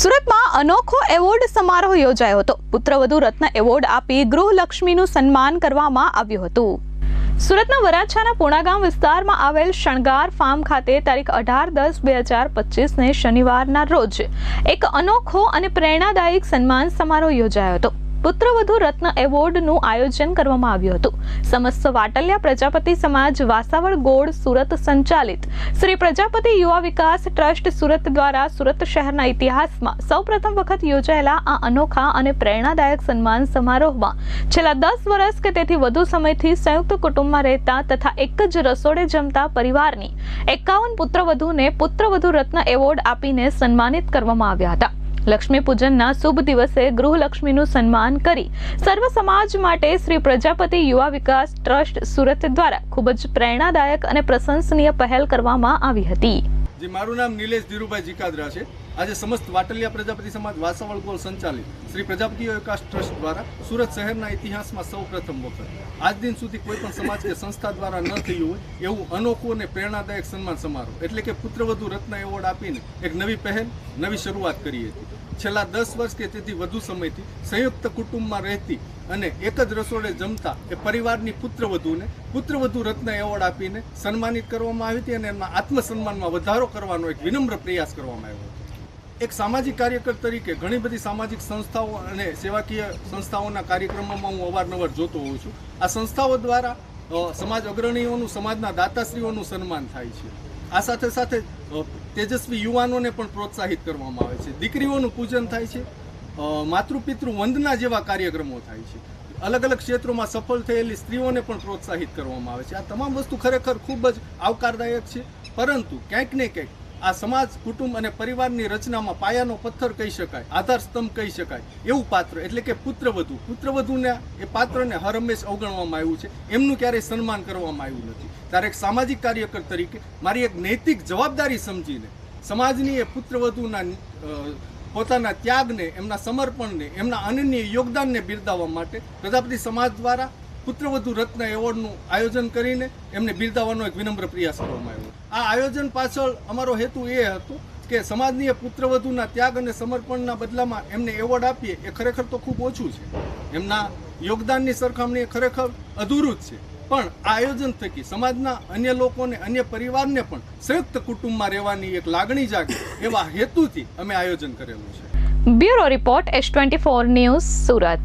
સુરતમાં અનોખો એવોર્ડ સમારોહ યોજાયો હતો. પુત્રવધુ રત્ન એવોર્ડ આપી ગૃહલક્ષ્મીનું સન્માન કરવામાં આવ્યું હતું. સુરતના વરાછાના પુણાગામ વિસ્તારમાં આવેલ શણગાર ફાર્મ ખાતે તારીખ અઢાર દસ બે હજાર પચીસને શનિવારના રોજ એક અનોખો અને પ્રેરણાદાયક સન્માન સમારોહ યોજાયો હતો. પુત્રવધુ રત્ન એવોર્ડનું આયોજન કરવામાં આવ્યું હતું. સમસ્ત વાટલિયા પ્રજાપતિ સમાજ વાસાવળ ગોળ સુરત સંચાલિત. શ્રી પ્રજાપતિ યુવા વિકાસ ટ્રસ્ટ સુરત દ્વારા સુરત શહેરના ઇતિહાસમાં સૌપ્રથમ વખત યોજાયેલા આ અનોખા અને પ્રેરણાદાયક સન્માન સમારોહમાં છેલ્લા દસ વર્ષ કે તેથી વધુ સમયથી સંયુક્ત કુટુંબમાં રહેતા તથા એક જ રસોડે જમતા પરિવારની એકાવન પુત્રવધુને પુત્રવધુ રત્ન એવોર્ડ આપીને સન્માનિત કરવામાં આવ્યા હતા. લક્ષ્મી પૂજનના શુભ દિવસે ગૃહલક્ષ્મીનું સન્માન કરી સર્વ સમાજ માટે શ્રી પ્રજાપતિ યુવા વિકાસ ટ્રસ્ટ સુરત દ્વારા ખૂબ જ પ્રેરણાદાયક અને પ્રશંસનીય પહેલ કરવામાં આવી હતી. મારું નામ નિલેશ ધીરુભાઈ જીકાદરા છે. આજે સમસ્ત વાટલિયા પ્રજાપતિ સમાજ વાસાવળ ગોળ સંચાલિત. શ્રી પ્રજાપતિ વિકાસ ટ્રસ્ટ દ્વારા સુરત શહેરના ઇતિહાસમાં સૌ પ્રથમ વખત. આજ દિન સુધી કોઈ પણ સમાજ કે સંસ્થા દ્વારા ન થયું હોય એવું અનોખું અને પ્રેરણાદાયક સન્માન સમારોહ, એટલે કે પુત્રવધુ રત્ન એવોર્ડ આપીને એક નવી પહેલ, નવી શરૂઆત કરી હતી છેલ્લા દસ વર્ષ કે તેથી વધુ સમયથી સંયુક્ત કુટુંબમાં રહેતી અને એક જ રસોડે જમતા એ પરિવારની પુત્રવધુને પુત્રવધુ રત્ન એવોર્ડ આપીને સન્માનિત કરવામાં આવી હતી અને એમના આત્મસન્માનમાં વધારો કરવાનો એક વિનમ્ર પ્રયાસ કરવામાં આવ્યો હતો. એક સામાજિક કાર્યકર તરીકે ઘણી બધી સામાજિક સંસ્થાઓ અને સેવાકીય સંસ્થાઓના કાર્યક્રમોમાં હું અવારનવાર જોતો હોઉં છું. આ સંસ્થાઓ દ્વારા સમાજ અગ્રણીઓનું, સમાજના દાતાશ્રીઓનું સન્માન થાય છે. આ સાથે સાથે તેજસ્વી યુવાનોને પણ પ્રોત્સાહિત કરવામાં આવે છે. દીકરીઓનું પૂજન થાય છે. માતૃપિતૃ વંદના જેવા કાર્યક્રમો થાય છે. અલગ અલગ ક્ષેત્રોમાં સફળ થયેલી સ્ત્રીઓને પણ પ્રોત્સાહિત કરવામાં આવે છે. આ તમામ વસ્તુ ખરેખર ખૂબ જ આવકારદાયક છે. પરંતુ ક્યાંક ને ક્યાંક આ સમાજ, કુટુંબ અને પરિવારની રચનામાં પાયાનો પથ્થર કહી શકાય આધાર સ્તંભ કહી શકાય, એવું પાત્ર એટલે કે પુત્રવધુ. પુત્રવધુને એ પાત્રને હર હંમેશ અવગણવામાં આવ્યું છે. એમનું ક્યારેય સન્માન કરવામાં આવ્યું નથી. ત્યારે એક સામાજિક કાર્યકર તરીકે મારી એક નૈતિક જવાબદારી સમજીને સમાજની એ પુત્રવધુના પોતાના ત્યાગને, એમના સમર્પણને, એમના અનન્ય યોગદાનને બિરદાવવા માટે પ્રજાપતિ સમાજ દ્વારા પુત્રવધુ રત્ન એવોર્ડનું આયોજન કરીને એમને બિરદાવવાનો એક વિનમ્ર પ્રયાસ કરવામાં આવ્યો. આ આયોજન પાછળ અમારો હેતુ એ હતો કે સમાજની પુત્રવધુના ત્યાગ અને સમર્પણના બદલામાં એમને એવોર્ડ આપીએ એ ખરેખર તો ખૂબ ઓછું છે. એમના યોગદાનની સરખામણી ખરેખર અધૂરું જ છે. પણ આ આયોજન થકી સમાજના અન્ય લોકોને, અન્ય પરિવારને પણ સંયુક્ત કુટુંબમાં રહેવાની એક લાગણી જાગે એવા હેતુથી અમે આયોજન કરેલું છે. Bureau report S twenty four news Surat.